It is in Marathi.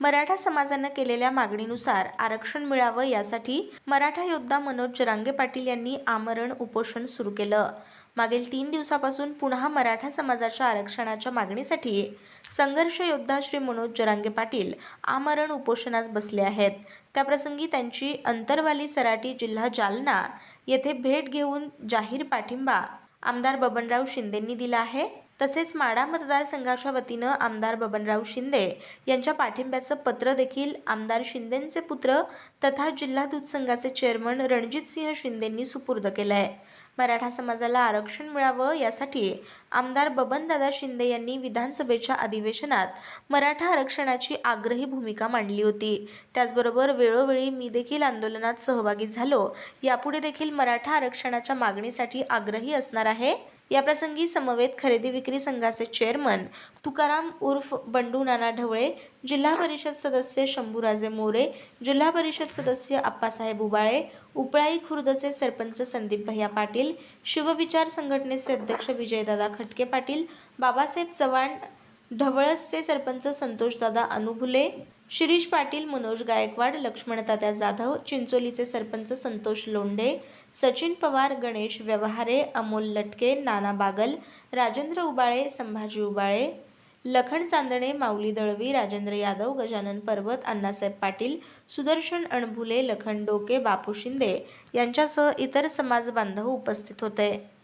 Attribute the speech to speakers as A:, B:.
A: मराठा समाजानं केलेल्या मागणीनुसार आरक्षण मिळावं यासाठी मराठा योद्धा मनोज जरांगे पाटील यांनी आमरण उपोषण सुरू केलं. मागील तीन दिवसापासून पुन्हा मराठा समाजाच्या आरक्षणाच्या मागणीसाठी संघर्ष योद्धा श्री मनोज जरांगे पाटील आमरण उपोषणास बसले आहेत. त्याप्रसंगी त्यांची अंतरवाली सराटी जिल्हा जालना येथे भेट घेऊन जाहीर पाठिंबा आमदार बबनराव शिंदेंनी दिला आहे. तसेच माडा मतदारसंघाच्या वतीनं आमदार बबनराव शिंदे यांच्या पाठिंब्याचं पत्र देखील आमदार शिंदेंचे पुत्र तथा जिल्हा दूध संघाचे चेअरमन रणजितसिंह शिंदेंनी सुपूर्द केलं आहे मराठा समाजाला आरक्षण मिळावं यासाठी आमदार बबनदादा शिंदे यांनी विधानसभेच्या अधिवेशनात मराठा आरक्षणाची आग्रही भूमिका मांडली होती. त्याचबरोबर वेळोवेळी मी देखील आंदोलनात सहभागी झालो. यापुढे देखील मराठा आरक्षणाच्या मागणीसाठी आग्रही असणार आहे. याप्रसंगी समवेत खरेदी विक्री संघाचे चेअरमन तुकाराम उर्फ बंडू नाना ढवळे जिल्हा परिषद सदस्य शंभूराजे मोरे जिल्हा परिषद सदस्य आप्पासाहेब उबाळे उपळाई खुर्दचे सरपंच संदीप भैया पाटील शिवविचार संघटनेचे अध्यक्ष विजयदादा खटके पाटील बाबासाहेब चव्हाण ढवळसचे सरपंच संतोषदादा अनुभुले शिरीष पाटील मनोज गायकवाड लक्ष्मणतात्या जाधव चिंचोलीचे सरपंच संतोष लोंढे सचिन पवार गणेश व्यवहारे अमोल लटके नाना बागल राजेंद्र उबाळे संभाजी उबाळे लखन चांदणे माऊली दळवी राजेंद्र यादव गजानन पर्वत अण्णासाहेब पाटील सुदर्शन अणभुले लखन डोके बापू शिंदे यांच्यासह इतर समाजबांधव उपस्थित होते.